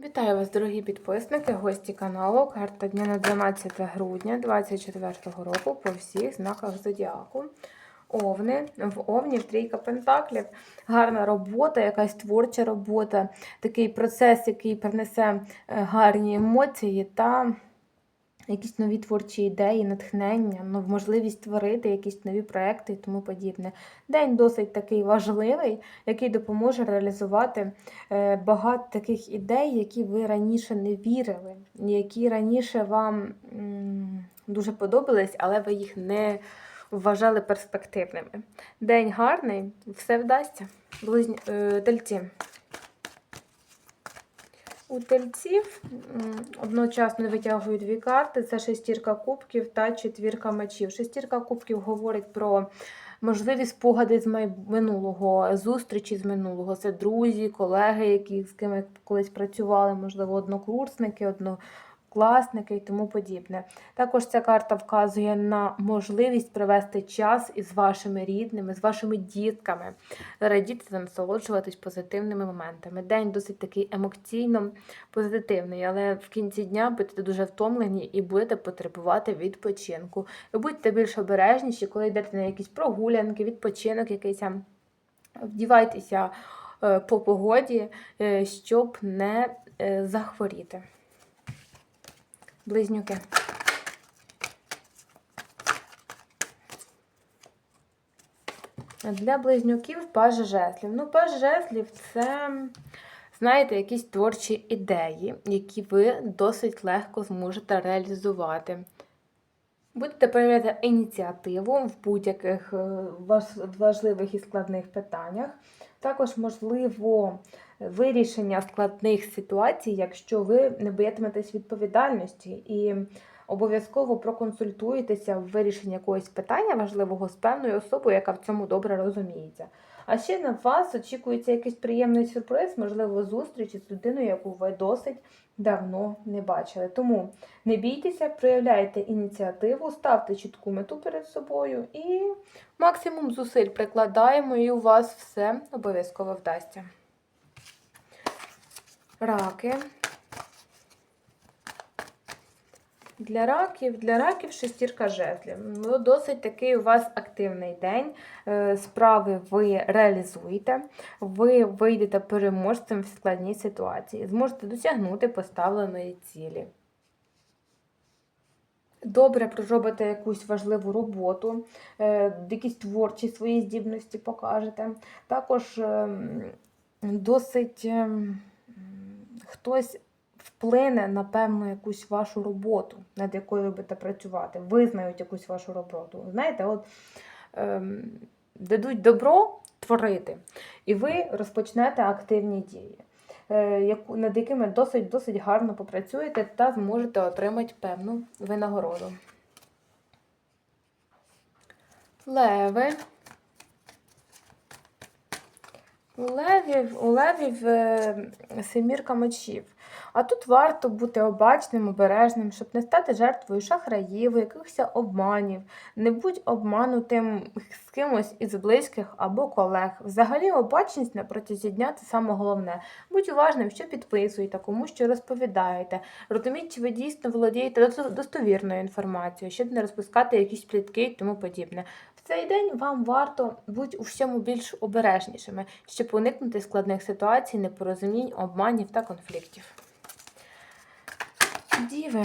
Вітаю вас, дорогі підписники, гості каналу. Карта дня на 12 грудня 2024 року по всіх знаках зодіаку. Овни, в Овні трійка пентаклів. Гарна робота, якась творча робота, такий процес, який принесе е, гарні емоції та якісь нові творчі ідеї, натхнення, ну, можливість створити якісь нові проекти і тому подібне. День досить такий важливий, який допоможе реалізувати е, багато таких ідей, які ви раніше не вірили, які раніше вам дуже подобались, але ви їх не вважали перспективними. День гарний, все вдасться. Близні... е, Тельці. У тельців одночасно витягую дві карти: це шестірка кубків та четвірка мечів. Шестірка кубків говорить про можливі спогади з минулого, зустрічі з минулого. Це друзі, колеги, які з ким колись працювали, можливо, однокурсники, однокласники і тому подібне. Також ця карта вказує на можливість провести час із вашими рідними, з вашими дітками, радіти та насолоджуватись позитивними моментами. День досить такий емоційно позитивний, але в кінці дня будете дуже втомлені і будете потребувати відпочинку. Ви будьте більш обережніші, коли йдете на якісь прогулянки, відпочинок якийсь. Вдівайтеся е, по погоді, е, щоб не е, захворіти. Близнюки. Для близнюків паж жезлів. Ну, паж жезлів це, знаєте, якісь творчі ідеї, які ви досить легко зможете реалізувати. Будете проявляти ініціативу в будь-яких е, важливих і складних питаннях. Також можливо вирішення складних ситуацій, якщо ви не боятиметесь відповідальності і обов'язково проконсультуєтеся в вирішенні якогось питання важливого з певною особою, яка в цьому добре розуміється. А ще на вас очікується якийсь приємний сюрприз, можливо, зустріч із людиною, яку ви досить давно не бачили. Тому не бійтеся, проявляйте ініціативу, ставте чітку мету перед собою і максимум зусиль прикладаємо, і у вас все обов'язково вдасться. Раки. Для раків, для раків шестірка жезлів. Ну, досить такий у вас активний день. Е, Справи ви реалізуєте, ви вийдете переможцем в складній ситуації, зможете досягнути поставленої цілі. Добре проробите якусь важливу роботу, е, якісь творчі свої здібності покажете. Також ем, досить ем, хтось вплине на певну якусь вашу роботу, над якою ви будете працювати, визнають якусь вашу роботу. Знаєте, от ем, дадуть добро творити, і ви розпочнете активні дії, е, над якими досить, досить гарно попрацюєте та зможете отримати певну винагороду. Леви. У левів, у левів е, семірка мечів. А тут варто бути обачним, обережним, щоб не стати жертвою шахраїв, якихось обманів, не будь обманутим з кимось із близьких або колег. Взагалі, обачність на протязі дня це саме головне. Будь уважним, що підписуєте, кому що розповідаєте. Розуміть, чи ви дійсно володієте достовірною інформацією, щоб не розпускати якісь плітки і тому подібне. В цей день вам варто бути у всьому більш обережнішими, щоб уникнути складних ситуацій, непорозумінь, обманів та конфліктів. Діви.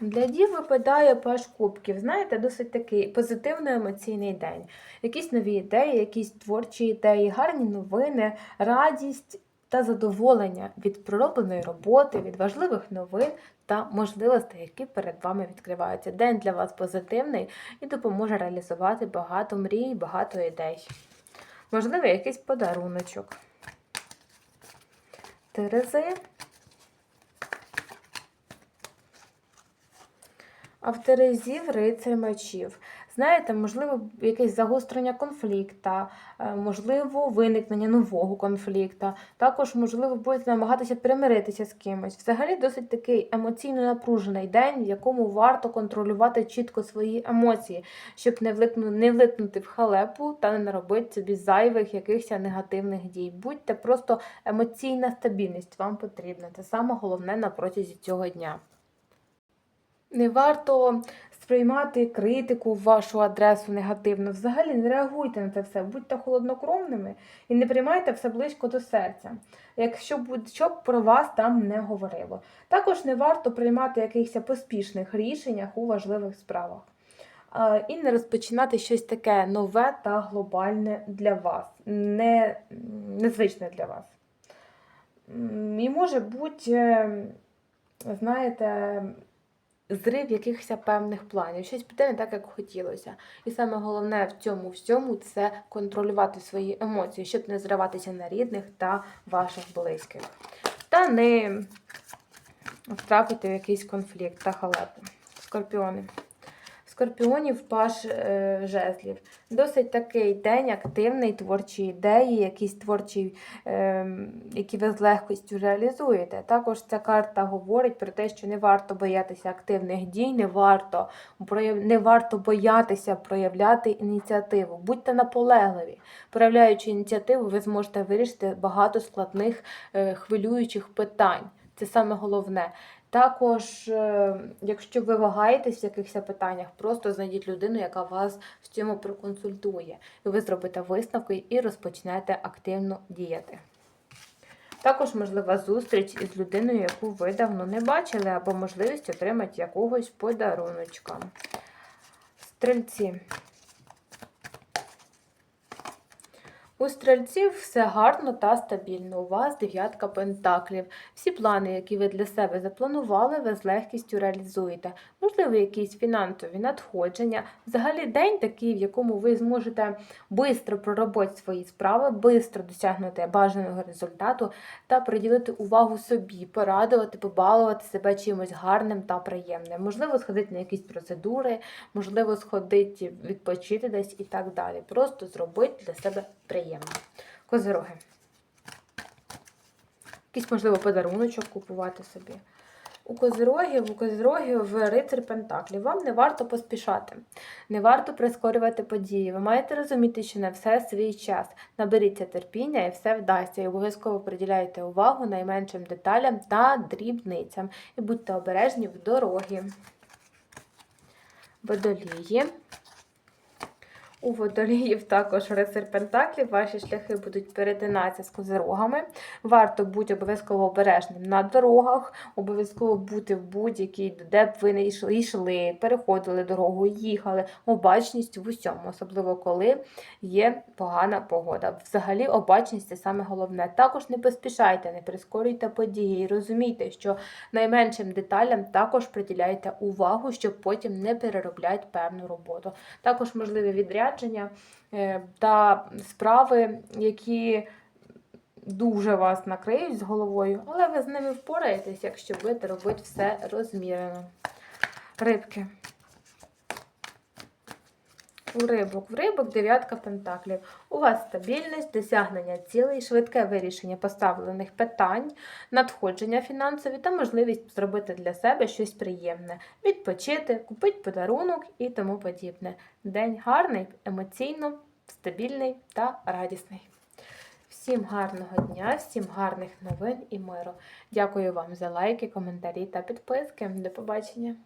Для дів випадає паш кубків. Знаєте, досить такий позитивно-емоційний день. Якісь нові ідеї, якісь творчі ідеї, гарні новини, радість та задоволення від проробленої роботи, від важливих новин та можливостей, які перед вами відкриваються. День для вас позитивний і допоможе реалізувати багато мрій, багато ідей. Можливо, якийсь подаруночок. Терези. А в Терезів рицарь мечів. Знаєте, можливо, якесь загострення конфлікту, е, можливо, виникнення нового конфлікту. Також, можливо, будете намагатися примиритися з кимось. Взагалі, досить такий емоційно напружений день, в якому варто контролювати чітко свої емоції, щоб не влипнути, не влипнути в халепу та не наробити собі зайвих якихось негативних дій. Будьте просто емоційна стабільність вам потрібна. Це саме головне на протязі цього дня. Не варто сприймати критику в вашу адресу негативно. Взагалі не реагуйте на це все, будьте холоднокровними і не приймайте все близько до серця, якщо будь-що б про вас там не говорило. Також не варто приймати якихось поспішних рішеннях у важливих справах. І не розпочинати щось таке нове та глобальне для вас, не, незвичне для вас. І може бути, е, знаєте, зрив якихось певних планів. Щось піде не так, як хотілося. І саме головне в цьому всьому це контролювати свої емоції, щоб не зриватися на рідних та ваших близьких. Та не втрапити в якийсь конфлікт та халепу. Скорпіони. Скорпіонів паш е, жезлів. Досить такий день активний, творчі ідеї, якісь творчі, е, які ви з легкістю реалізуєте. Також ця карта говорить про те, що не варто боятися активних дій, не варто, не варто боятися проявляти ініціативу. Будьте наполегливі. Проявляючи ініціативу, ви зможете вирішити багато складних е, хвилюючих питань. Це саме головне. Також, е, якщо ви вагаєтесь в якихось питаннях, просто знайдіть людину, яка вас в цьому проконсультує. І ви зробите висновки і розпочнете активно діяти. Також можлива зустріч із людиною, яку ви давно не бачили, або можливість отримати якогось подаруночка. Стрельці. У стрільців все гарно та стабільно. У вас дев'ятка пентаклів. Всі плани, які ви для себе запланували, ви з легкістю реалізуєте. Можливо, якісь фінансові надходження. Взагалі день такий, в якому ви зможете швидко проробити свої справи, швидко досягнути бажаного результату та приділити увагу собі, порадувати, побалувати себе чимось гарним та приємним. Можливо, сходити на якісь процедури, можливо, сходити відпочити десь і так далі. Просто зробити для себе приємно. Козироги. Якийсь, можливо, подаруночок купувати собі. У козирогів, у козирогів рицар Пентаклів. Вам не варто поспішати, не варто прискорювати події. Ви маєте розуміти, що на все свій час. Наберіться терпіння і все вдасться. І обов'язково приділяйте увагу найменшим деталям та дрібницям. І будьте обережні в дорогі. Водолії. У водоліїв також рицар Пентаклів, ваші шляхи будуть перетинатися з козирогами. Варто бути обов'язково обережним на дорогах, обов'язково бути в будь-якій, де б ви не йшли, йшли, переходили дорогу, їхали. Обачність в усьому, особливо коли є погана погода. Взагалі, обачність це саме головне. Також не поспішайте, не прискорюйте події і розумійте, що найменшим деталям також приділяйте увагу, щоб потім не переробляти певну роботу. Також можливі відрядження е, та справи, які дуже вас накриють з головою, але ви з ними впораєтесь, якщо будете робити все розмірено. Рибки. У рибок. В рибок дев'ятка пентаклів. У вас стабільність, досягнення цілей, швидке вирішення поставлених питань, надходження фінансові та можливість зробити для себе щось приємне, відпочити, купити подарунок і тому подібне. День гарний, емоційно, стабільний та радісний. Всім гарного дня, всім гарних новин і миру. Дякую вам за лайки, коментарі та підписки. До побачення!